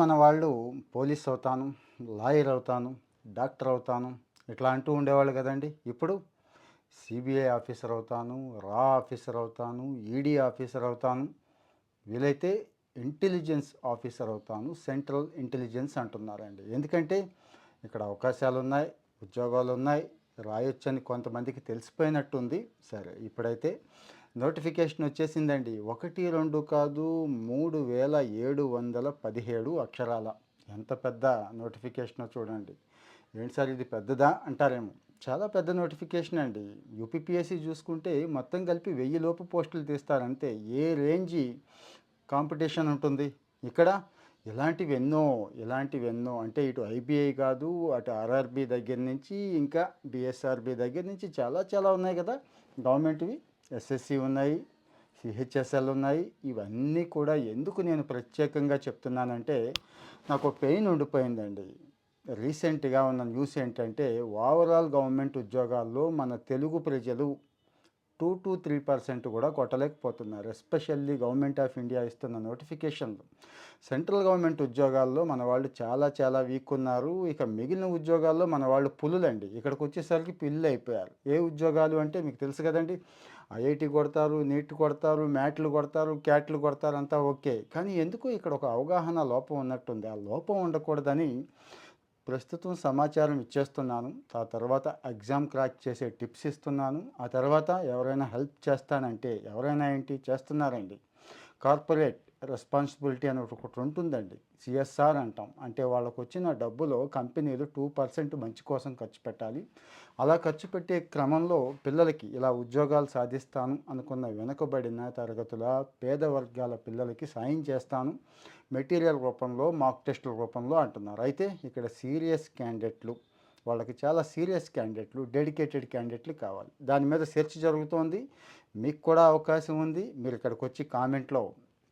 మన వాళ్ళు పోలీస్ అవుతాను లాయర్ అవుతాను డాక్టర్ అవుతాను ఇట్లా అంటూ ఉండేవాళ్ళు కదండి. ఇప్పుడు సిబిఐ ఆఫీసర్ అవుతాను రా ఆఫీసర్ అవుతాను ఈడీ ఆఫీసర్ అవుతాను వీలైతే ఇంటెలిజెన్స్ ఆఫీసర్ అవుతాను సెంట్రల్ ఇంటెలిజెన్స్ అంటున్నారండి. ఎందుకంటే ఇక్కడ అవకాశాలు ఉన్నాయి ఉద్యోగాలు ఉన్నాయి రాయొచ్చని కొంతమందికి తెలిసిపోయినట్టుంది. సరే ఇప్పుడైతే నోటిఫికేషన్ వచ్చేసిందండి. ఒకటి రెండు కాదు మూడు వేల ఏడు వందల పదిహేడు అక్షరాల. ఎంత పెద్ద నోటిఫికేషనో చూడండి. ఏంటి సార్ ఇది పెద్దదా అంటారేమో. చాలా పెద్ద నోటిఫికేషన్ అండి. యూపీపీఎస్సీ చూసుకుంటే మొత్తం కలిపి వెయ్యి లోపు పోస్టులు తీస్తారంతే. ఏ రేంజి కాంపిటీషన్ ఉంటుంది? ఇక్కడ ఇలాంటివెన్నో ఎన్నో. అంటే ఇటు ఐబీఐ కాదు అటు ఆర్ఆర్బి దగ్గర నుంచి ఇంకా బిఎస్ఆర్బి దగ్గర నుంచి చాలా చాలా ఉన్నాయి కదా గవర్నమెంట్వి. ఎస్ఎస్సి ఉన్నాయి సిహెచ్ఎస్ఎల్ ఉన్నాయి. ఇవన్నీ కూడా ఎందుకు నేను ప్రత్యేకంగా చెప్తున్నానంటే నాకు పెయిన్ ఉండిపోయిందండి. రీసెంట్గా ఉన్న న్యూస్ ఏంటంటే ఓవరాల్ గవర్నమెంట్ ఉద్యోగాల్లో మన తెలుగు ప్రజలు టూ టు త్రీ పర్సెంట్ కూడా కొట్టలేకపోతున్నారు. ఎస్పెషల్లీ గవర్నమెంట్ ఆఫ్ ఇండియా ఇస్తున్న నోటిఫికేషన్లు. సెంట్రల్ గవర్నమెంట్ ఉద్యోగాల్లో మన వాళ్ళు చాలా చాలా వీక్ ఉన్నారు. ఇక మిగిలిన ఉద్యోగాల్లో మన వాళ్ళు పులులండి. ఇక్కడికి వచ్చేసరికి పిల్లు అయిపోయారు ఏ ఉద్యోగాలు అంటే మీకు తెలుసు కదండి ఐఐటి కొడతారు నీట్ కొడతారు మ్యాట్లు కొడతారు క్యాట్లు కొడతారు అంతా ఓకే. కానీ ఎందుకు ఇక్కడ ఒక అవగాహన లోపం ఉన్నట్టుంది? ఆ లోపం ఉండకూడదని ప్రస్తుతం సమాచారం ఇచ్చేస్తున్నాను. ఆ తర్వాత ఎగ్జామ్ క్రాక్ చేసే టిప్స్ ఇస్తున్నాను. ఆ తర్వాత ఎవరైనా హెల్ప్ చేస్తానంటే ఎవరైనా ఏంటి? చేస్తున్నారండి. కార్పొరేట్ రెస్పాన్సిబిలిటీ అని ఒకటి ఉంటుందండి. సిఎస్ఆర్ అంటాం. అంటే వాళ్ళకు వచ్చిన డబ్బులో కంపెనీలు టూ పర్సెంట్ మంచి కోసం ఖర్చు పెట్టాలి. అలా ఖర్చు పెట్టే క్రమంలో పిల్లలకి ఇలా ఉద్యోగాలు సాధిస్తాను అనుకున్న వెనుకబడిన తరగతుల పేద వర్గాల పిల్లలకి సాయం చేస్తాను. మెటీరియల్ రూపంలో మాక్ టెస్టుల రూపంలో అంటున్నారు. అయితే ఇక్కడ సీరియస్ క్యాండిడేట్లు వాళ్ళకి చాలా సీరియస్ క్యాండిడేట్లు డెడికేటెడ్ క్యాండిడేట్లు కావాలి. దాని మీద సెర్చ్ జరుగుతోంది. మీకు కూడా అవకాశం ఉంది. మీరు ఇక్కడికి వచ్చి కామెంట్లో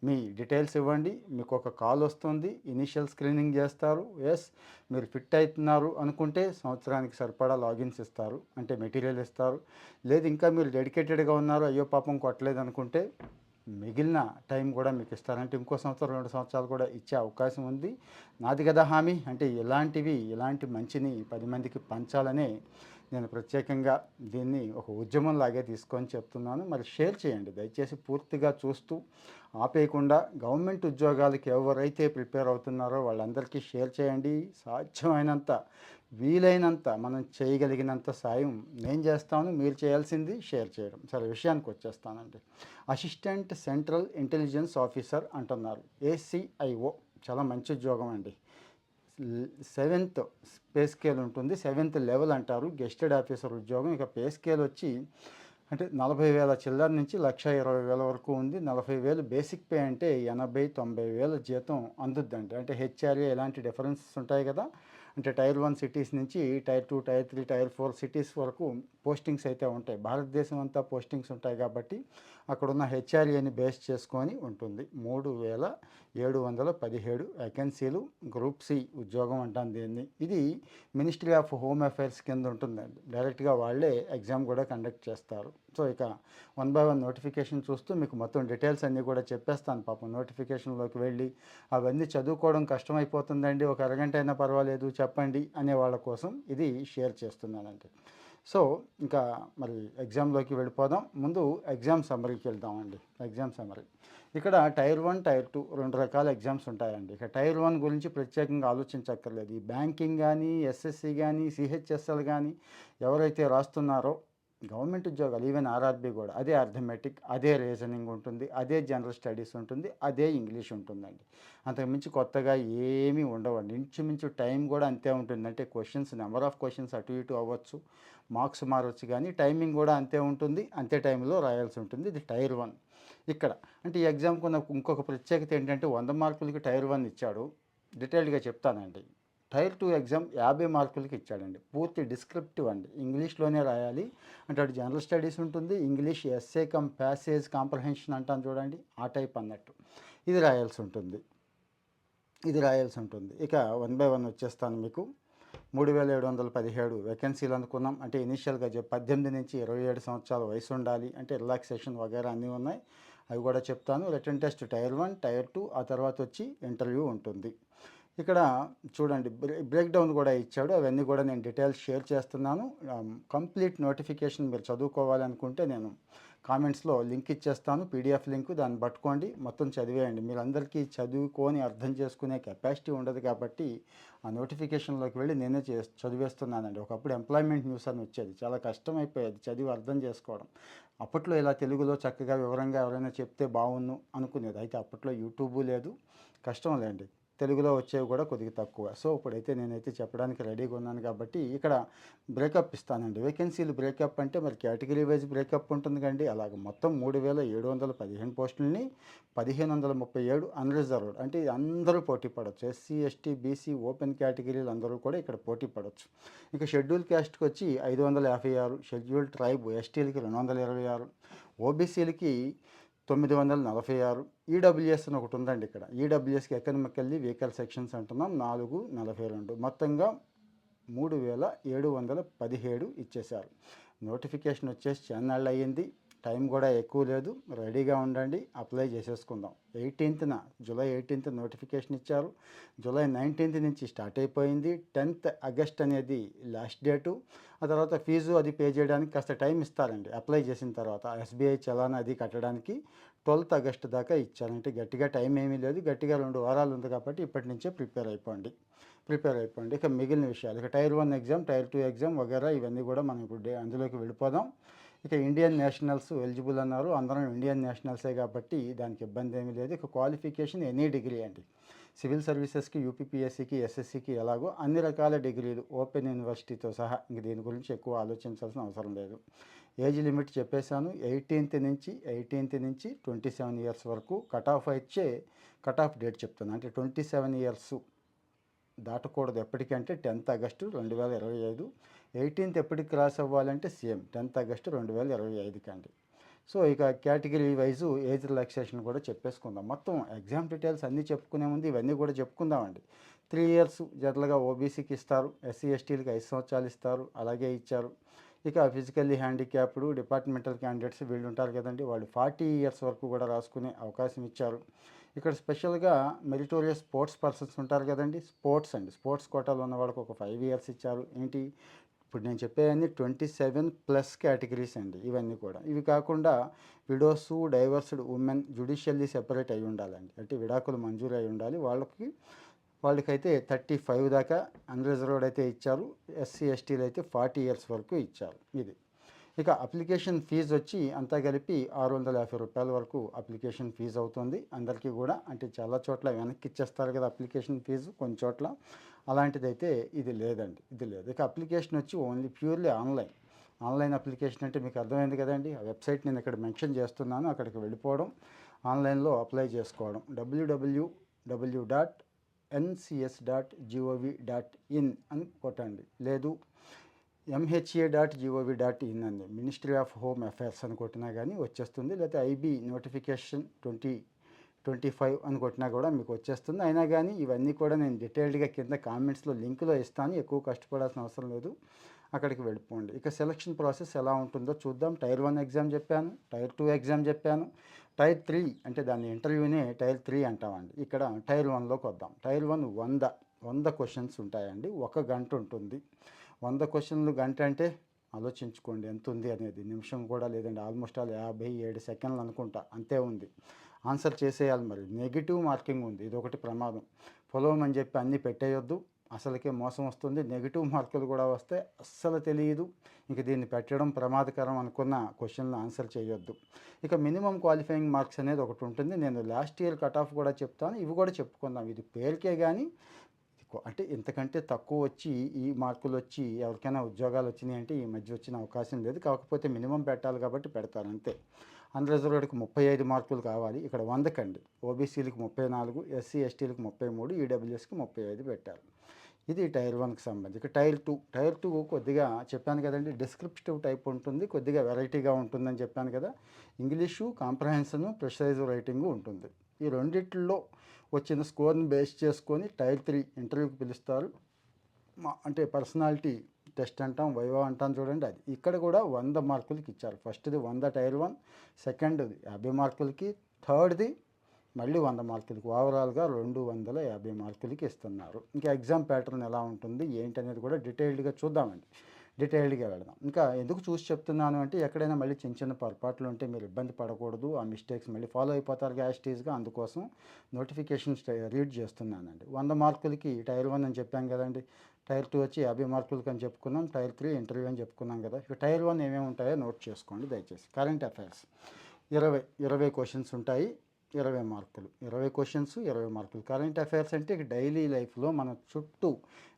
మీ డీటెయిల్స్ ఇవ్వండి మీకు ఒక కాల్ వస్తుంది ఇనీషియల్ స్క్రీనింగ్ చేస్తారు ఎస్ మీరు ఫిట్ అవుతున్నారు అనుకుంటే సంవత్సరానికి సరిపడా లాగిన్స్ ఇస్తారు అంటే మెటీరియల్ ఇస్తారు. లేదు ఇంకా మీరు డెడికేటెడ్గా ఉన్నారు అయ్యో పాపం కొట్టలేదు అనుకుంటే మిగిలిన టైం కూడా మీకు ఇస్తారంటే ఇంకో సంవత్సరం రెండు సంవత్సరాలు కూడా ఇచ్చే అవకాశం ఉంది. నాది కదా హామీ అంటే ఇలాంటివి ఇలాంటి మంచిని పది మందికి పంచాలనే నేను ప్రత్యేకంగా దీన్ని ఒక ఉద్యమం లాగే తీసుకొని చెప్తున్నాను. మరి షేర్ చేయండి దయచేసి పూర్తిగా చూస్తూ ఆపేయకుండా గవర్నమెంట్ ఉద్యోగాలకి ఎవరైతే ప్రిపేర్ అవుతున్నారో వాళ్ళందరికీ షేర్ చేయండి. సాధ్యమైనంత వీలైనంత మనం చేయగలిగినంత సాయం నేను చేస్తాను మీరు చేయాల్సింది షేర్ చేయడం. సరే విషయానికి వచ్చేస్తానండి. అసిస్టెంట్ సెంట్రల్ ఇంటెలిజెన్స్ ఆఫీసర్ అంటున్నారు. ఏసీఐఓ చాలా మంచి ఉద్యోగం అండి. సెవెంత్ పే స్కేల్ ఉంటుంది. సెవెంత్ లెవెల్ అంటారు. గెస్టెడ్ ఆఫీసర్ ఉద్యోగం. ఇక పే స్కేల్ వచ్చి అంటే నలభై వేల చిల్లర నుంచి లక్ష ఇరవై వేల వరకు ఉంది. నలభై వేలు బేసిక్ పే అంటే ఎనభై తొంభై వేల జీతం అందుద్దండి. అంటే హెచ్ఆర్ఏ ఎలాంటి డిఫరెన్సెస్ ఉంటాయి కదా. అంటే టైర్ వన్ సిటీస్ నుంచి tier two tier three tier four cities వరకు పోస్టింగ్స్ అయితే ఉంటాయి. భారతదేశం అంతా పోస్టింగ్స్ ఉంటాయి కాబట్టి అక్కడున్న హెచ్ఆర్ఏని బేస్ చేసుకొని ఉంటుంది. మూడు వేల ఏడు వందల పదిహేడు వేకెన్సీలు గ్రూప్ సి ఉద్యోగం అంటాం దీన్ని. ఇది మినిస్ట్రీ ఆఫ్ హోమ్ అఫైర్స్ కింద ఉంటుందండి. డైరెక్ట్గా వాళ్ళే ఎగ్జామ్ కూడా కండక్ట్ చేస్తారు. సో ఇక వన్ బై వన్ నోటిఫికేషన్ చూస్తూ మీకు మొత్తం డీటెయిల్స్ అన్నీ కూడా చెప్పేస్తాను. పాపం నోటిఫికేషన్లోకి వెళ్ళి అవన్నీ చదువుకోవడం కష్టమైపోతుందండి. ఒక అరగంట అయినా పర్వాలేదు చెప్పండి అనే వాళ్ళ కోసం ఇది షేర్ చేస్తున్నానండి. సో ఇంకా మరి ఎగ్జామ్లోకి వెళ్ళిపోదాం. ముందు ఎగ్జామ్ సమ్మరీకి వెళ్దామండి. Exam summary. ఇక్కడ టైర్ వన్ టైర్ టూ రెండు రకాల ఎగ్జామ్స్ ఉంటాయండి. ఇక టైర్ వన్ గురించి ప్రత్యేకంగా ఆలోచించక్కర్లేదు. ఈ బ్యాంకింగ్ కానీ ఎస్ఎస్సి కానీ సిహెచ్ఎస్ఎల్ కానీ ఎవరైతే రాస్తున్నారో గవర్నమెంట్ ఉద్యోగాలు ఈవెన్ ఆర్ఆర్బీ కూడా అదే అర్థమెటిక్ అదే రీజనింగ్ ఉంటుంది అదే జనరల్ స్టడీస్ ఉంటుంది అదే ఇంగ్లీష్ ఉంటుందండి. అంతకుమించి కొత్తగా ఏమీ ఉండవండి. ఇంచుమించు టైం కూడా అంతే ఉంటుంది అంటే క్వశ్చన్స్ నెంబర్ ఆఫ్ క్వశ్చన్స్ అటు ఇటు అవ్వచ్చు. మార్క్స్ మారవచ్చు కానీ టైమింగ్ కూడా అంతే ఉంటుంది. అంతే టైంలో రాయాల్సి ఉంటుంది. ఇది టైర్ వన్. ఇక్కడ అంటే ఈ ఎగ్జామ్కి ఉన్న ఇంకొక ప్రత్యేకత ఏంటంటే వంద మార్కులకి టైర్ వన్ ఇచ్చాడు. డీటెయిల్డ్గా చెప్తానండి. టైర్ టూ ఎగ్జామ్ యాభై మార్కులకి ఇచ్చాడండి. పూర్తి డిస్క్రిప్టివ్ అండి. ఇంగ్లీష్లోనే రాయాలి. అంటే అటు జనరల్ స్టడీస్ ఉంటుంది. English essay cum passage comprehension అంటాను చూడండి. ఆ టైప్ అన్నట్టు. ఇది రాయాల్సి ఉంటుంది. ఇది రాయాల్సి ఉంటుంది. ఇక వన్ బై వన్ వచ్చేస్తాను మీకు. మూడు వేల ఏడు వందల పదిహేడు వేకెన్సీలు అనుకున్నాం అంటే ఇనిషియల్గా పద్దెనిమిది నుంచి ఇరవై ఏడు సంవత్సరాల వయసు ఉండాలి. అంటే రిలాక్సేషన్ వగేరా అన్నీ ఉన్నాయి. అవి కూడా చెప్తాను. Written test tier one tier two ఆ తర్వాత వచ్చి ఇంటర్వ్యూ ఉంటుంది. ఇక్కడ చూడండి బ్రే బ్రేక్ డౌన్ కూడా ఇచ్చాడు. అవన్నీ కూడా నేను డీటెయిల్స్ షేర్ చేస్తున్నాను. కంప్లీట్ నోటిఫికేషన్ మీరు చదువుకోవాలనుకుంటే నేను కామెంట్స్లో లింక్ ఇచ్చేస్తాను పీడిఎఫ్ లింక్ దాన్ని పట్టుకోండి మొత్తం చదివేయండి. మీరందరికీ చదువుకొని అర్థం చేసుకునే కెపాసిటీ ఉండదు కాబట్టి ఆ నోటిఫికేషన్లోకి వెళ్ళి నేనే చే చదివేస్తున్నానండి. ఒకప్పుడు ఎంప్లాయ్మెంట్ న్యూస్ అని వచ్చేది. చాలా కష్టం అయిపోయేది చదివి అర్థం చేసుకోవడం. అప్పట్లో ఇలా తెలుగులో చక్కగా వివరంగా ఎవరైనా చెప్తే బాగుండు అనుకునేది. అయితే అప్పట్లో యూట్యూబ్ లేదు కష్టం లేండి. తెలుగులో వచ్చేవి కూడా కొద్దిగా తక్కువ. సో ఇప్పుడైతే నేనైతే చెప్పడానికి రెడీగా ఉన్నాను కాబట్టి ఇక్కడ బ్రేకప్ ఇస్తానండి. వేకెన్సీలు బ్రేకప్ అంటే మరి కేటగిరీ వైజ్ బ్రేకప్ ఉంటుంది కండి. అలాగ మొత్తం మూడు వేల ఏడు వందల పదిహేను పోస్టులని పదిహేను వందల ముప్పై ఏడు అన్రిజర్వ్డ్ అంటే అందరూ పోటీ పడవచ్చు ఎస్సీ ఎస్టీ బీసీ ఓపెన్ కేటగిరీలు అందరూ కూడా ఇక్కడ పోటీ పడవచ్చు ఇక షెడ్యూల్ క్యాస్ట్కి వచ్చి ఐదు వందల యాభై ఆరు షెడ్యూల్ ట్రైబ్ ఎస్టీలకి రెండు వందల ఇరవై ఆరు ఓబీసీలకి తొమ్మిది వందల నలభై ఆరు ఈడబ్ల్యూఎస్ అని ఒకటి ఉందండి ఇక్కడ. ఈడబ్ల్యూఎస్కి ఎకనామికల్లీ వెహికల్ సెక్షన్స్ అంటున్నాం. నాలుగు నలభై రెండు. మొత్తంగా మూడు వేల ఏడు వందల పదిహేడు ఇచ్చేశారు. నోటిఫికేషన్ వచ్చేసి చెన్నాళ్ళు అయ్యింది. టైం కూడా ఎక్కువ లేదు. రెడీగా ఉండండి. అప్లై చేసేసుకుందాం. ఎయిటీన్త్న జూలై ఎయిటీన్త్ నోటిఫికేషన్ ఇచ్చారు. జూలై నైన్టీన్త్ నుంచి స్టార్ట్ అయిపోయింది. టెన్త్ ఆగస్ట్ అనేది లాస్ట్ డేటు. ఆ తర్వాత ఫీజు అది పే చేయడానికి కాస్త టైం ఇస్తారండి. అప్లై చేసిన తర్వాత ఎస్బీఐ చలానా అది కట్టడానికి ట్వెల్త్ ఆగస్ట్ దాకా ఇచ్చారంటే గట్టిగా టైం ఏమీ లేదు. గట్టిగా రెండు వారాలు ఉంది కాబట్టి ఇప్పటి నుంచే ప్రిపేర్ అయిపోండి. ప్రిపేర్ అయిపోండి. ఇక మిగిలిన విషయాలు. ఇక tier one exam tier two exam వగేరా ఇవన్నీ కూడా మనం ఇప్పుడు డే- అందులోకి వెళ్ళిపోదాం. ఇక ఇండియన్ నేషనల్స్ ఎలిజిబుల్ అన్నారు. అందరం ఇండియన్ నేషనల్సే కాబట్టి దానికి ఇబ్బంది ఏమీ లేదు. ఇక క్వాలిఫికేషన్ ఎనీ డిగ్రీ అండి. సివిల్ సర్వీసెస్కి యూపీపీఎస్సీకి ఎస్ఎస్సికి ఎలాగో అన్ని రకాల డిగ్రీలు ఓపెన్ యూనివర్సిటీతో సహా ఇంక దీని గురించి ఎక్కువ ఆలోచించాల్సిన అవసరం లేదు. ఏజ్ లిమిట్ చెప్పేశాను. ఎయిటీన్త్ నుంచి ఎయిటీన్త్ నుంచి ట్వంటీ సెవెన్ ఇయర్స్ వరకు కట్ ఆఫ్ ఇచ్చే కట్ ఆఫ్ డేట్ చెప్తాను అంటే ట్వంటీ సెవెన్ ఇయర్స్ దాటకూడదు ఎప్పటికంటే టెన్త్ ఆగస్టు రెండు వేల ఇరవై ఐదు. ఎయిటీన్త్ ఎప్పటికి క్రాస్ అవ్వాలంటే సేమ్ టెన్త్ ఆగస్టు రెండు వేల ఇరవై ఐదుకి అండి. సో ఇక కేటగిరీ వైజు ఏజ్ రిలాక్సేషన్ కూడా చెప్పేసుకుందాం. మొత్తం ఎగ్జామ్ డీటెయిల్స్ అన్నీ చెప్పుకునే ముందు ఇవన్నీ కూడా చెప్పుకుందామండి. త్రీ ఇయర్స్ జనరల్గా ఓబీసీకి ఇస్తారు ఎస్సీ ఎస్టీలకి ఐదు సంవత్సరాలు ఇస్తారు అలాగే ఇచ్చారు. ఇక ఫిజికల్లీ హ్యాండిక్యాప్డ్ డిపార్ట్మెంటల్ క్యాండిడేట్స్ వీళ్ళు ఉంటారు కదండి వాళ్ళు ఫార్టీ ఇయర్స్ వరకు కూడా రాసుకునే అవకాశం ఇచ్చారు. ఇక్కడ స్పెషల్గా మెరిటోరియస్ స్పోర్ట్స్ పర్సన్స్ ఉంటారు కదండి స్పోర్ట్స్ అండి. స్పోర్ట్స్ కోటాలో ఉన్న వాళ్ళకి ఒక ఫైవ్ ఇయర్స్ ఇచ్చారు. ఏంటి? ఇప్పుడు నేను చెప్పేవన్నీ ట్వంటీ సెవెన్ ప్లస్ కేటగిరీస్ అండి ఇవన్నీ కూడా. ఇవి కాకుండా widows divorced women judicially separate అయి ఉండాలండి. అంటే విడాకులు మంజూరు అయి ఉండాలి. వాళ్ళకి వాళ్ళకైతే థర్టీ ఫైవ్ దాకా అన్రిజర్వ్డ్ అయితే ఇచ్చారు. ఎస్సీ ఎస్టీలు అయితే ఫార్టీ ఇయర్స్ వరకు ఇచ్చారు. ఇది. ఇక అప్లికేషన్ ఫీజు వచ్చి అంతా కలిపి ఆరు వందల యాభై రూపాయల వరకు అప్లికేషన్ ఫీజు అవుతుంది. అందరికీ కూడా అంటే చాలా చోట్ల వెనక్కి ఇచ్చేస్తారు కదా అప్లికేషన్ ఫీజు కొన్ని చోట్ల. అలాంటిదైతే ఇది లేదండి. ఇది లేదు. ఇక అప్లికేషన్ వచ్చి only purely online. Online application అంటే మీకు అర్థమైంది కదండి. ఆ వెబ్సైట్ నేను ఇక్కడ మెన్షన్ చేస్తున్నాను. అక్కడికి వెళ్ళిపోవడం ఆన్లైన్లో అప్లై చేసుకోవడం. WWW dot NCS dot GOV dot in అని కొట్టండి. లేదు MHA dot GOV dot in అండి. మినిస్ట్రీ ఆఫ్ హోమ్ అఫైర్స్ అని కొట్టినా కానీ వచ్చేస్తుంది. లేకపోతే IB notification twenty twenty five అని కొట్టినా కూడా మీకు వచ్చేస్తుంది. అయినా కానీ ఇవన్నీ కూడా నేను డీటెయిల్డ్గా కింద కామెంట్స్లో లింకులో ఇస్తాను. ఎక్కువ కష్టపడాల్సిన అవసరం లేదు. అక్కడికి వెళ్ళిపోండి. ఇక సెలక్షన్ ప్రాసెస్ ఎలా ఉంటుందో చూద్దాం. టైర్ వన్ ఎగ్జామ్ చెప్పాను. టైర్ టూ ఎగ్జామ్ చెప్పాను. టైర్ త్రీ అంటే దాని ఇంటర్వ్యూనే టైర్ త్రీ అంటామండి. ఇక్కడ టైర్ వన్లోకి వద్దాం టైర్ వన్ వంద వంద క్వశ్చన్స్ ఉంటాయండి. ఒక గంట ఉంటుంది. వంద క్వశ్చన్లు గంట అంటే ఆలోచించుకోండి. ఎంత ఉంది అనేది. నిమిషం కూడా లేదండి. ఆల్మోస్ట్ ఆల్ యాభై ఏడు సెకండ్లు అనుకుంటా. అంతే ఉంది. ఆన్సర్ చేసేయాలి మరి. నెగిటివ్ మార్కింగ్ ఉంది. ఇది ఒకటి ప్రమాదం. పొలం అని చెప్పి అన్నీ పెట్టేయొద్దు. అసలుకే మోసం వస్తుంది. నెగిటివ్ మార్కులు కూడా వస్తే అస్సలు తెలియదు. ఇంక దీన్ని పెట్టడం ప్రమాదకరం అనుకున్న క్వశ్చన్లు ఆన్సర్ చేయొద్దు. ఇక మినిమం క్వాలిఫైయింగ్ మార్క్స్ అనేది ఒకటి ఉంటుంది. నేను లాస్ట్ ఇయర్ కట్ ఆఫ్ కూడా చెప్తాను. ఇవి కూడా చెప్పుకుందాం. ఇది పేరుకే కానీ ఎక్కువ. అంటే ఇంతకంటే తక్కువ వచ్చి ఈ మార్కులు వచ్చి ఎవరికైనా ఉద్యోగాలు వచ్చినాయి అంటే ఈ మధ్య వచ్చిన అవకాశం లేదు. కాకపోతే మినిమం పెట్టాలి కాబట్టి పెడతారు అంతే. అన్రిజర్వ్డ్కి ముప్పై ఐదు మార్కులు కావాలి. ఇక్కడ వందకండి. ఓబీసీలకు ముప్పై నాలుగు ఎస్సీ ఎస్టీలకు ముప్పై మూడు ఈడబ్ల్యూఎస్కి ముప్పై ఐదు పెట్టారు. ఇది టైర్ వన్కి సంబంధించి. Tyre two. టైర్ టూ కొద్దిగా చెప్పాను కదండి డిస్క్రిప్టివ్ టైప్ ఉంటుంది కొద్దిగా వెరైటీగా ఉంటుందని చెప్పాను కదా. ఇంగ్లీషు కాంప్రహెన్షన్ ప్రెషరైజ్ రైటింగ్ ఉంటుంది. ఈ రెండిట్లో వచ్చిన స్కోర్ని బేస్ చేసుకొని టైర్ త్రీ ఇంటర్వ్యూకి పిలుస్తారు. మా అంటే పర్సనాలిటీ టెస్ట్ అంటాం వైవా అంటాం చూడండి అది. ఇక్కడ కూడా వంద మార్కులకి ఇచ్చారు. ఫస్ట్ది వంద టైర్ వన్ సెకండ్ది యాభై మార్కులకి థర్డ్ది మళ్ళీ వంద మార్కులకి. ఓవరాల్గా రెండు వందల యాభై మార్కులకి ఇస్తున్నారు. ఇంకా ఎగ్జామ్ ప్యాటర్న్ ఎలా ఉంటుంది ఏంటి అనేది కూడా డీటెయిల్డ్గా చూద్దామండి. డీటెయిల్డ్గా వెళదాం. ఇంకా ఎందుకు చూసి చెప్తున్నాను అంటే ఎక్కడైనా మళ్ళీ చిన్న చిన్న పొరపాట్లు ఉంటే మీరు ఇబ్బంది పడకూడదు. ఆ మిస్టేక్స్ మళ్ళీ ఫాలో అయిపోతారు యాస్టీస్గా అందుకోసం నోటిఫికేషన్స్ రీడ్ చేస్తున్నానండి. వంద మార్కులకి టైర్ వన్ అని చెప్పాం కదండి. టైర్ టూ వచ్చి యాభై మార్కులకి అని చెప్పుకున్నాం. టైర్ త్రీ ఇంటర్వ్యూ అని చెప్పుకున్నాం కదా. ఇక టైర్ వన్ ఏమేమి ఉంటాయో నోట్ చేసుకోండి దయచేసి. Current affairs. ఇరవై ఇరవై క్వశ్చన్స్ ఉంటాయి. ఇరవై మార్కులు. ఇరవై క్వశ్చన్స్ ఇరవై మార్కులు. కరెంట్ అఫైర్స్ అంటే డైలీ లైఫ్లో మన చుట్టూ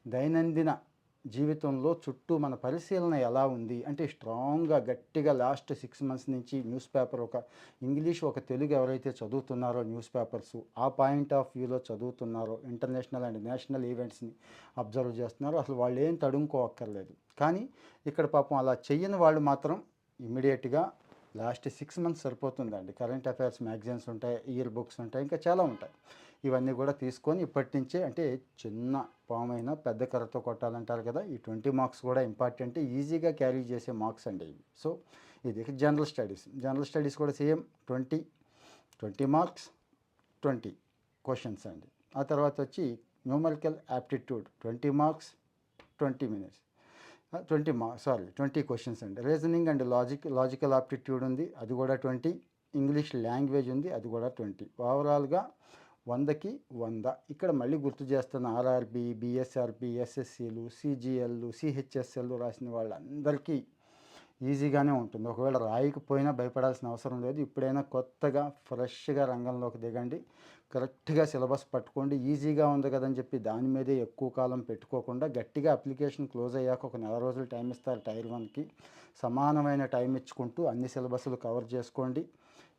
దైనందిన జీవితంలో చుట్టూ మన పరిశీలన ఎలా ఉంది? అంటే స్ట్రాంగ్గా గట్టిగా లాస్ట్ సిక్స్ మంత్స్ నుంచి న్యూస్ పేపర్ ఒక ఇంగ్లీష్ ఒక తెలుగు ఎవరైతే చదువుతున్నారో న్యూస్ పేపర్స్ ఆ పాయింట్ ఆఫ్ వ్యూలో చదువుతున్నారో ఇంటర్నేషనల్ అండ్ నేషనల్ ఈవెంట్స్ని అబ్జర్వ్ చేస్తున్నారో అసలు వాళ్ళు ఏం తడుముకోవక్కర్లేదు. కానీ ఇక్కడ పాపం అలా చెయ్యని వాళ్ళు మాత్రం ఇమీడియట్గా లాస్ట్ సిక్స్ మంత్స్ సరిపోతుందండి. కరెంట్ అఫైర్స్ మ్యాగజైన్స్ ఉంటాయి ఇయర్ బుక్స్ ఉంటాయి ఇంకా చాలా ఉంటాయి. ఇవన్నీ కూడా తీసుకొని ఇప్పటి నుంచే అంటే చిన్న పామైన పెద్ద కర్రతో కొట్టాలంటారు కదా ఈ ట్వంటీ మార్క్స్ కూడా ఇంపార్టెంట్ ఈజీగా క్యారీ చేసే మార్క్స్ అండి ఇవి. సో ఇది జనరల్ స్టడీస్. జనరల్ స్టడీస్ కూడా same twenty twenty marks twenty questions అండి. ఆ తర్వాత వచ్చి numerical aptitude twenty marks twenty minutes. Twenty మా సారీ ట్వంటీ క్వశ్చన్స్ అండి. Reasoning and logic logical aptitude ఉంది అది కూడా ట్వంటీ. ఇంగ్లీష్ లాంగ్వేజ్ ఉంది అది కూడా ట్వంటీ. ఓవరాల్గా వందకి వంద. ఇక్కడ మళ్ళీ గుర్తు చేస్తున్న ఆర్ఆర్బి బిఎస్ఆర్బి ఎస్ఎస్సీలు సిజిఎల్లు సిహెచ్ఎస్ఎల్లు రాసిన వాళ్ళందరికీ ఈజీగానే ఉంటుంది. ఒకవేళ రాయకపోయినా భయపడాల్సిన అవసరం లేదు. ఇప్పుడైనా కొత్తగా ఫ్రెష్గా రంగంలోకి దిగండి. కరెక్ట్గా సిలబస్ పట్టుకోండి. ఈజీగా ఉంది కదని చెప్పి దాని మీదే ఎక్కువ కాలం పెట్టుకోకుండా గట్టిగా అప్లికేషన్ క్లోజ్ అయ్యాక ఒక నెల రోజులు టైం ఇస్తారు టైర్ వన్కి. సమానమైన టైం ఇచ్చుకుంటూ అన్ని సిలబస్లు కవర్ చేసుకోండి.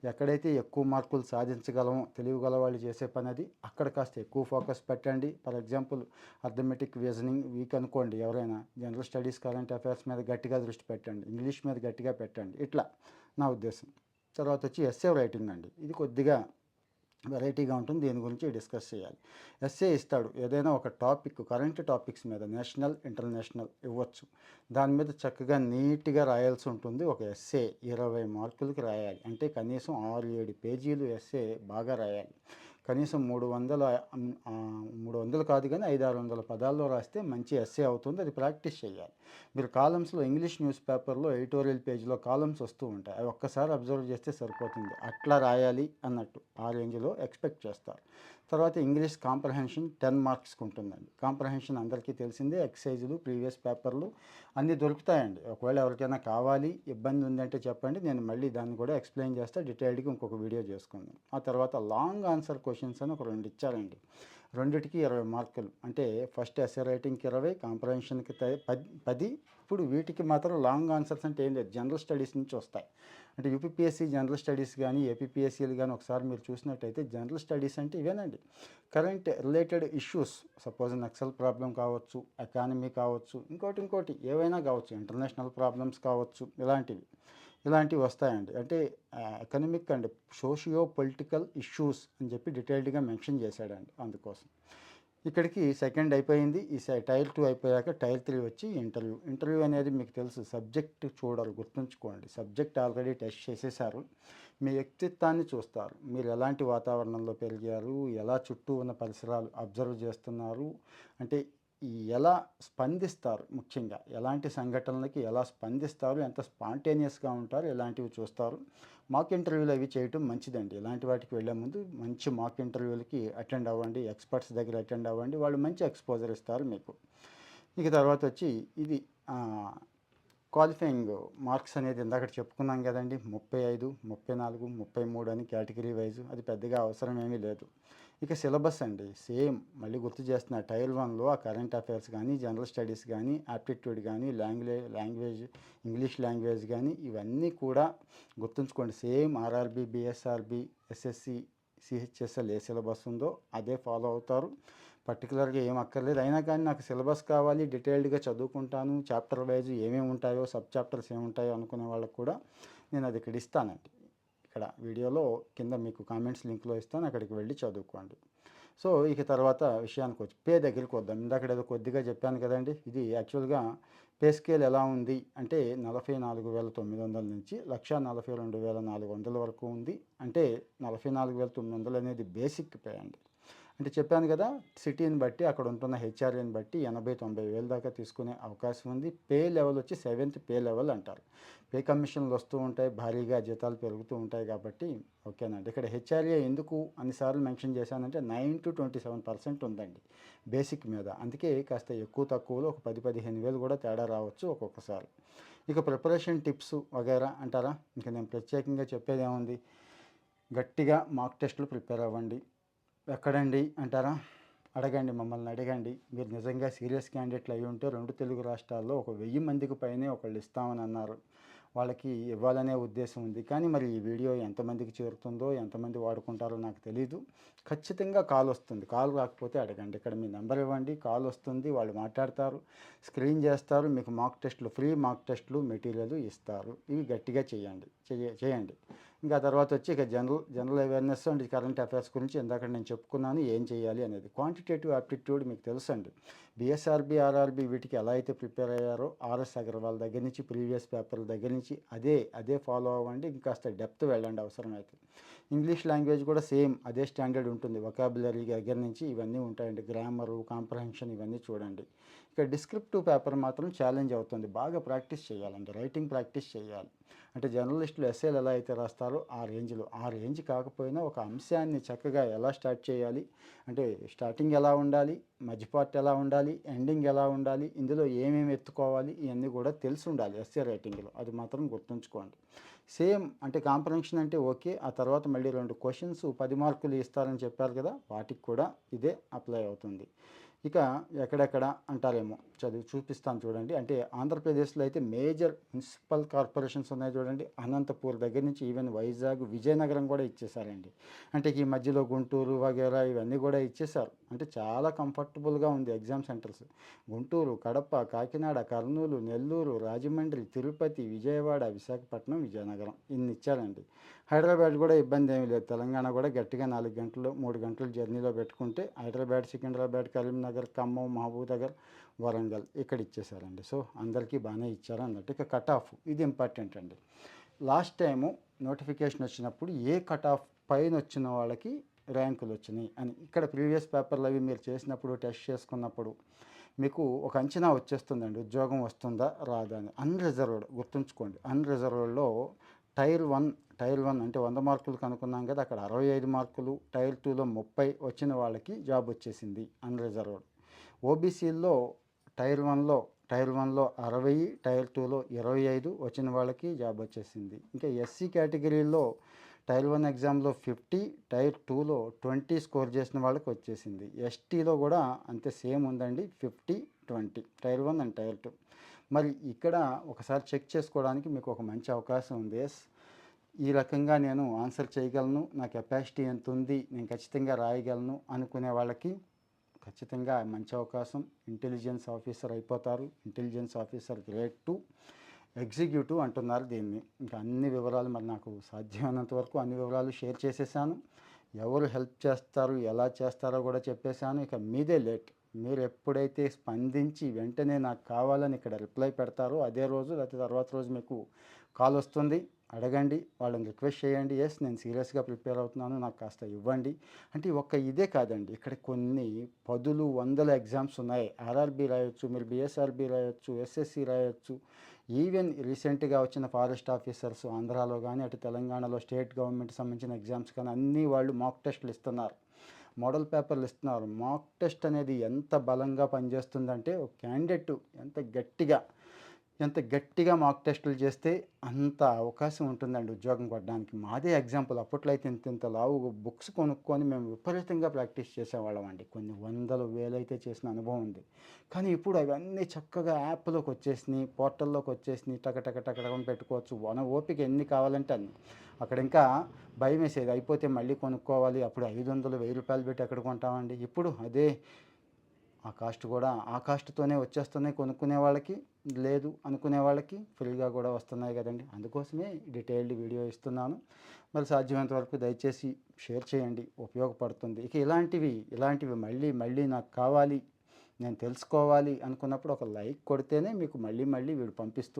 ఎక్కడైతే ఎక్కువ మార్కులు సాధించగలమో తెలివిగల వాళ్ళు చేసే పని అది. అక్కడ కాస్త ఎక్కువ ఫోకస్ పెట్టండి. For example arithmetic reasoning weak అనుకోండి ఎవరైనా జనరల్ స్టడీస్ కరెంట్ అఫైర్స్ మీద గట్టిగా దృష్టి పెట్టండి. ఇంగ్లీష్ మీద గట్టిగా పెట్టండి. ఇట్లా నా ఉద్దేశం. తర్వాత వచ్చి ఎస్ఏ రైటింగ్ అండి. ఇది కొద్దిగా వెరైటీగా ఉంటుంది. దీని గురించి డిస్కస్ చేయాలి. ఎస్ఏ ఇస్తాడు. ఏదైనా ఒక టాపిక్ కరెంట్ టాపిక్స్ మీద నేషనల్ ఇంటర్నేషనల్ ఇవ్వచ్చు. దాని మీద చక్కగా నీట్గా రాయాల్సి ఉంటుంది. ఒక ఎస్ఏ ఇరవై మార్కులకి రాయాలి. అంటే కనీసం ఆరు ఏడు పేజీలు ఎస్ఏ బాగా రాయాలి. కనీసం మూడు వందల మూడు వందలు కాదు కానీ ఐదు ఆరు వందల పదాల్లో రాస్తే మంచి ఎస్సే అవుతుంది. అది ప్రాక్టీస్ చేయాలి. మీరు కాలమ్స్లో ఇంగ్లీష్ న్యూస్ పేపర్లో ఎడిటోరియల్ పేజ్లో కాలమ్స్ వస్తూ ఉంటాయి. అవి ఒక్కసారి అబ్జర్వ్ చేస్తే సరిపోతుంది. అట్లా రాయాలి అన్నట్టు ఆ రేంజ్లో ఎక్స్పెక్ట్ చేస్తారు. తర్వాత ఇంగ్లీష్ కాంప్రహెన్షన్ టెన్ మార్క్స్కి ఉంటుందండి. కాంప్రహెన్షన్ అందరికీ తెలిసిందే ఎక్సైజులు ప్రీవియస్ పేపర్లు అన్నీ దొరుకుతాయండి. ఒకవేళ ఎవరికైనా కావాలి ఇబ్బంది ఉందంటే చెప్పండి నేను మళ్ళీ దాన్ని కూడా ఎక్స్ప్లెయిన్ చేస్తే డీటెయిల్డ్గా ఇంకొక వీడియో చేసుకుందాం. ఆ తర్వాత లాంగ్ ఆన్సర్ క్వశ్చన్స్ అని ఒక రెండు ఇచ్చారండి. రెండిటికి ఇరవై మార్కులు. అంటే ఫస్ట్ ఎస్ఏ రైటింగ్కి ఇరవై కాంప్రహెన్షన్కి పది పది. ఇప్పుడు వీటికి మాత్రం లాంగ్ ఆన్సర్స్ అంటే ఏం లేదు. జనరల్ స్టడీస్ నుంచి వస్తాయి. అంటే యూపీపీఎస్సీ జనరల్ స్టడీస్ కానీ ఏపీపీఎస్సీలు కానీ ఒకసారి మీరు చూసినట్టయితే జనరల్ స్టడీస్ అంటే ఇవేనండి. Current related issues suppose Naxal problem కావచ్చు ఎకానమీ కావచ్చు ఇంకోటి ఇంకోటి ఏవైనా కావచ్చు ఇంటర్నేషనల్ ప్రాబ్లమ్స్ కావచ్చు ఇలాంటివి. ఇలాంటివి వస్తాయండి. అంటే economic and socio political issues అని చెప్పి డీటెయిల్డ్గా మెన్షన్ చేశాడండి అందుకోసం. ఇక్కడికి సెకండ్ అయిపోయింది. ఈ టైల్ టూ అయిపోయాక టైల్ త్రీ వచ్చి ఇంటర్వ్యూ. ఇంటర్వ్యూ అనేది మీకు తెలుసు సబ్జెక్ట్ చూడాలి గుర్తుంచుకోండి. సబ్జెక్ట్ ఆల్రెడీ టెస్ట్ చేసేసారు. మీ వ్యక్తిత్వాన్ని చూస్తారు. మీరు ఎలాంటి వాతావరణంలో పెరిగారు? ఎలా చుట్టూ ఉన్న పరిసరాలు అబ్జర్వ్ చేస్తున్నారు? అంటే ఎలా స్పందిస్తారు ముఖ్యంగా? ఎలాంటి సంఘటనలకి ఎలా స్పందిస్తారు? ఎంత స్పాంటేనియస్గా ఉంటారు? ఇలాంటివి చూస్తారు? మాక్ ఇంటర్వ్యూలు అవి చేయటం మంచిదండి. ఇలాంటి వాటికి వెళ్ళే ముందు మంచి మాక్ ఇంటర్వ్యూలకి అటెండ్ అవ్వండి. ఎక్స్పర్ట్స్ దగ్గర అటెండ్ అవ్వండి. వాళ్ళు మంచి ఎక్స్పోజర్ ఇస్తారు మీకు. ఇక తర్వాత వచ్చి ఇది క్వాలిఫైయింగ్ మార్క్స్ అనేది ఇందాక చెప్పుకున్నాం కదండి. ముప్పై ఐదు ముప్పై నాలుగు ముప్పై మూడు అని కేటగిరీ వైజ్ అది పెద్దగా అవసరం ఏమీ లేదు. ఇక సిలబస్ అండి. సేమ్ మళ్ళీ గుర్తు చేస్తున్న టైల్ వన్లో ఆ కరెంట్ అఫైర్స్ కానీ జనరల్ స్టడీస్ కానీ యాప్టిట్యూడ్ కానీ లాంగ్వేజ్ లాంగ్వేజ్ ఇంగ్లీష్ లాంగ్వేజ్ కానీ ఇవన్నీ కూడా గుర్తుంచుకోండి. Same RRB BSRB SSC CHSL ఏ సిలబస్ ఉందో అదే ఫాలో అవుతారు. పర్టికులర్గా ఏం అక్కర్లేదు. అయినా కానీ నాకు సిలబస్ కావాలి డీటెయిల్డ్గా చదువుకుంటాను చాప్టర్ వైజ్ ఏమేమి ఉంటాయో సబ్ చాప్టర్స్ ఏముంటాయో అనుకునే వాళ్ళకు కూడా నేను అది ఇక్కడ ఇస్తానండి. ఇక్కడ వీడియోలో కింద మీకు కామెంట్స్ లింక్లో ఇస్తాను అక్కడికి వెళ్ళి చదువుకోండి. సో ఇక తర్వాత విషయానికి వచ్చి పే దగ్గరికి వద్దాం. ఇందాక ఏదో కొద్దిగా చెప్పాను కదండి ఇది యాక్చువల్గా పే స్కేల్ ఎలా ఉంది అంటే నలభై నాలుగు వేల తొమ్మిది వందల నుంచి లక్ష నలభై రెండు వేల నాలుగు వందల వరకు ఉంది. అంటే నలభై నాలుగు వేల తొమ్మిది వందలు అనేది బేసిక్ పే అండి. అంటే చెప్పాను కదా సిటీని బట్టి అక్కడ ఉంటున్న హెచ్ఆర్ఏని బట్టి ఎనభై తొంభై వేల దాకా తీసుకునే అవకాశం ఉంది. పే లెవెల్ వచ్చి సెవెంత్ పే లెవెల్ అంటారు. పే కమిషన్లు వస్తూ ఉంటాయి భారీగా జీతాలు పెరుగుతూ ఉంటాయి కాబట్టి ఓకేనండి ఇక్కడ హెచ్ఆర్ఏ ఎందుకు అన్నిసార్లు మెన్షన్ చేశానంటే nine to twenty seven percent ఉందండి బేసిక్ మీద. అందుకే కాస్త ఎక్కువ తక్కువలో ఒక పది పదిహేను వేలు కూడా తేడా రావచ్చు ఒక్కొక్కసారి. ఇక ప్రిపరేషన్ టిప్స్ వగైరా అంటారా? ఇంకా నేను ప్రత్యేకంగా చెప్పేది ఏముంది? గట్టిగా మాక్ టెస్టులు ప్రిపేర్ అవ్వండి. ఎక్కడండి అంటారా? అడగండి మమ్మల్ని అడగండి. మీరు నిజంగా సీరియస్ క్యాండిడేట్లు అయి ఉంటే రెండు తెలుగు రాష్ట్రాల్లో ఒక వెయ్యి మందికి పైనే ఒకళ్ళు ఇస్తామని అన్నారు. వాళ్ళకి ఇవ్వాలనే ఉద్దేశం ఉంది. కానీ మరి ఈ వీడియో ఎంతమందికి చేరుతుందో ఎంతమంది వాడుకుంటారో నాకు తెలీదు. ఖచ్చితంగా కాల్ వస్తుంది. కాల్ రాకపోతే అడగండి. ఇక్కడ మీ నెంబర్ ఇవ్వండి. కాల్ వస్తుంది. వాళ్ళు మాట్లాడతారు. స్క్రీన్ చేస్తారు. మీకు మాక్ టెస్ట్లు ఫ్రీ మాక్ టెస్ట్లు మెటీరియల్ ఇస్తారు. ఇవి గట్టిగా చేయండి. చేయండి. ఇంకా తర్వాత వచ్చి ఇక general general awareness and current affairs గురించి ఇందాక నేను చెప్పుకున్నాను. ఏం చేయాలి అనేది. క్వాంటిటేటివ్ ఆప్టిట్యూడ్ మీకు తెలుసండి. బిఎస్ఆర్బి ఆర్ఆర్బి వీటికి ఎలా అయితే ప్రిపేర్ అయ్యారో ఆర్ఎస్ అగర్వాల్ దగ్గర నుంచి ప్రీవియస్ పేపర్ల దగ్గర నుంచి అదే అదే ఫాలో అవ్వండి. ఇంకాస్త డెప్త్ వెళ్ళండి అవసరమైతే. ఇంగ్లీష్ లాంగ్వేజ్ కూడా సేమ్ అదే స్టాండర్డ్ ఉంటుంది. వొకాబులరీ దగ్గర నుంచి ఇవన్నీ ఉంటాయండి. గ్రామరు కాంప్రహెన్షన్ ఇవన్నీ చూడండి. ఇక డిస్క్రిప్టివ్ పేపర్ మాత్రం ఛాలెంజ్ అవుతుంది. బాగా ప్రాక్టీస్ చేయాలండి. రైటింగ్ ప్రాక్టీస్ చేయాలి. అంటే జర్నలిస్టులు ఎస్ఏలు ఎలా అయితే రాస్తారో ఆ రేంజ్లో ఆ రేంజ్ కాకపోయినా ఒక అంశాన్ని చక్కగా ఎలా స్టార్ట్ చేయాలి? అంటే స్టార్టింగ్ ఎలా ఉండాలి? మధ్య పార్ట్ ఎలా ఉండాలి? ఎండింగ్ ఎలా ఉండాలి? ఇందులో ఏమేమి ఎత్తుకోవాలి? ఇవన్నీ కూడా తెలిసి ఉండాలి ఎస్ఏ రైటింగ్లో అది మాత్రం గుర్తుంచుకోండి. సేమ్ అంటే కాంప్రహెన్షన్ అంటే ఓకే ఆ తర్వాత మళ్ళీ రెండు క్వశ్చన్స్ పది మార్కులు ఇస్తారని చెప్పారు కదా వాటికి కూడా ఇదే అప్లై అవుతుంది. ఇక ఎక్కడెక్కడ అంటారేమో చదివి చూపిస్తాను చూడండి. అంటే ఆంధ్రప్రదేశ్లో అయితే మేజర్ మున్సిపల్ కార్పొరేషన్స్ ఉన్నాయి చూడండి. అనంతపూర్ దగ్గర నుంచి ఈవెన్ వైజాగ్ విజయనగరం కూడా ఇచ్చేసారండి అంటే ఈ మధ్యలో గుంటూరు వగేరా ఇవన్నీ కూడా ఇచ్చేసారు అంటే చాలా కంఫర్టబుల్గా ఉంది ఎగ్జామ్ సెంటర్స్. గుంటూరు కడప కాకినాడ కర్నూలు నెల్లూరు రాజమండ్రి తిరుపతి విజయవాడ విశాఖపట్నం విజయనగరం ఇన్ని ఇచ్చారండి. హైదరాబాద్ కూడా ఇబ్బంది ఏమీ లేదు. తెలంగాణ కూడా గట్టిగా నాలుగు గంటలు మూడు గంటలు జర్నీలో పెట్టుకుంటే హైదరాబాద్ సికింద్రాబాద్ కరీంనగర్ ఖమ్మం మహబూబ్ నగర్ వరంగల్ ఇక్కడ ఇచ్చేసారండి సో అందరికీ బాగానే ఇచ్చారు అన్నట్టు ఇక కట్ ఆఫ్ ఇది ఇంపార్టెంట్ అండి. లాస్ట్ టైము నోటిఫికేషన్ వచ్చినప్పుడు ఏ కట్ ఆఫ్ పైన వచ్చిన వాళ్ళకి ర్యాంకులు వచ్చినాయి అని. ఇక్కడ ప్రీవియస్ పేపర్లు అవి మీరు చేసినప్పుడు టెస్ట్ చేసుకున్నప్పుడు మీకు ఒక అంచనా వచ్చేస్తుందండి. ఉద్యోగం వస్తుందా రాదా అని. అన్రిజర్వ్డ్ గుర్తుంచుకోండి. అన్రిజర్వ్డ్లో టైర్ వన్ టైర్ వన్ అంటే వంద మార్కులు కనుక్కున్నాం కదా అక్కడ అరవై ఐదు మార్కులు టైర్ టూలో ముప్పై వచ్చిన వాళ్ళకి జాబ్ వచ్చేసింది అన్రిజర్వ్డ్. ఓబీసీల్లో టైర్ వన్లో టైర్ వన్లో అరవై టైర్ టూలో ఇరవై ఐదు వచ్చిన వాళ్ళకి జాబ్ వచ్చేసింది. ఇంకా ఎస్సీ కేటగిరీలో టైర్ వన్ ఎగ్జామ్లో ఫిఫ్టీ టైర్ టూలో ట్వంటీ స్కోర్ చేసిన వాళ్ళకి వచ్చేసింది. ఎస్టీలో కూడా అంతే సేమ్ ఉందండి fifty twenty tier one and tier two. మరి ఇక్కడ ఒకసారి చెక్ చేసుకోవడానికి మీకు ఒక మంచి అవకాశం ఉంది. ఎస్ ఈ రకంగా నేను ఆన్సర్ చేయగలను నా కెపాసిటీ ఎంత ఉంది నేను ఖచ్చితంగా రాయగలను అనుకునే వాళ్ళకి ఖచ్చితంగా మంచి అవకాశం. ఇంటెలిజెన్స్ ఆఫీసర్ అయిపోతారు. Intelligence officer grade two executive అంటున్నారు దీన్ని. ఇంకా అన్ని వివరాలు మరి నాకు సాధ్యమైనంత వరకు అన్ని వివరాలు షేర్ చేసేసాను. ఎవరు హెల్ప్ చేస్తారు ఎలా చేస్తారో కూడా చెప్పేశాను. ఇక మీదే లేట్. మీరు ఎప్పుడైతే స్పందించి వెంటనే నాకు కావాలని ఇక్కడ రిప్లై పెడతారో అదే రోజు లేకపోతే తర్వాత రోజు మీకు కాల్ వస్తుంది. అడగండి వాళ్ళని రిక్వెస్ట్ చేయండి. ఎస్ నేను సీరియస్గా ప్రిపేర్ అవుతున్నాను నాకు కాస్త ఇవ్వండి. అంటే ఒక్క ఇదే కాదండి. ఇక్కడ కొన్ని పదులు వందల ఎగ్జామ్స్ ఉన్నాయి. ఆర్ఆర్బి రాయొచ్చు మీరు బిఎస్ఆర్బి రాయొచ్చు ఎస్ఎస్సి రాయొచ్చు. ఈవెన్ రీసెంట్గా వచ్చిన ఫారెస్ట్ ఆఫీసర్స్ ఆంధ్రాలో కానీ అటు తెలంగాణలో స్టేట్ గవర్నమెంట్ సంబంధించిన ఎగ్జామ్స్ కానీ అన్నీ వాళ్ళు మాక్ టెస్ట్లు ఇస్తున్నారు. మోడల్ పేపర్లు ఇస్తున్నారు. మాక్ టెస్ట్ అనేది ఎంత బలంగా పనిచేస్తుందంటే ఒక క్యాండిడేట్ ఎంత గట్టిగా ఎంత గట్టిగా మాక్ టెస్టులు చేస్తే అంత అవకాశం ఉంటుందండి ఉద్యోగం కొట్టడానికి మాదే ఎగ్జాంపుల్ అప్పట్లో అయితే ఇంత ఇంత లావు బుక్స్ కొనుక్కొని మేము విపరీతంగా ప్రాక్టీస్ చేసేవాళ్ళం అండి. కొన్ని వందల వేలైతే చేసిన అనుభవం ఉంది. కానీ ఇప్పుడు అవన్నీ చక్కగా యాప్లోకి వచ్చేసినాయి పోర్టల్లోకి వచ్చేసినాయి టక టక టక పెట్టుకోవచ్చు. మన ఓపిక ఎన్ని కావాలంటే అన్ని. అక్కడ ఇంకా భయం వేసేది. అయిపోతే మళ్ళీ కొనుక్కోవాలి. అప్పుడు ఐదు వందలు వెయ్యి రూపాయలు పెట్టి ఎక్కడ కొంటామండి? ఇప్పుడు అదే ఆ కాస్ట్ కూడా ఆ కాస్ట్తోనే వచ్చేస్తూనే కొనుక్కునే వాళ్ళకి. లేదు అనుకునే వాళ్ళకి ఫ్రీగా కూడా వస్తున్నాయి కదండి. అందుకోసమే డీటెయిల్డ్ వీడియో ఇస్తున్నాను. మరి సాధ్యమైనంత వరకు దయచేసి షేర్ చేయండి. ఉపయోగపడుతుంది. ఇక ఇలాంటివి ఇలాంటివి మళ్ళీ మళ్ళీ నాకు కావాలి నేను తెలుసుకోవాలి అనుకున్నప్పుడు ఒక లైక్ కొడితేనే మీకు మళ్ళీ మళ్ళీ వీడు పంపిస్తూ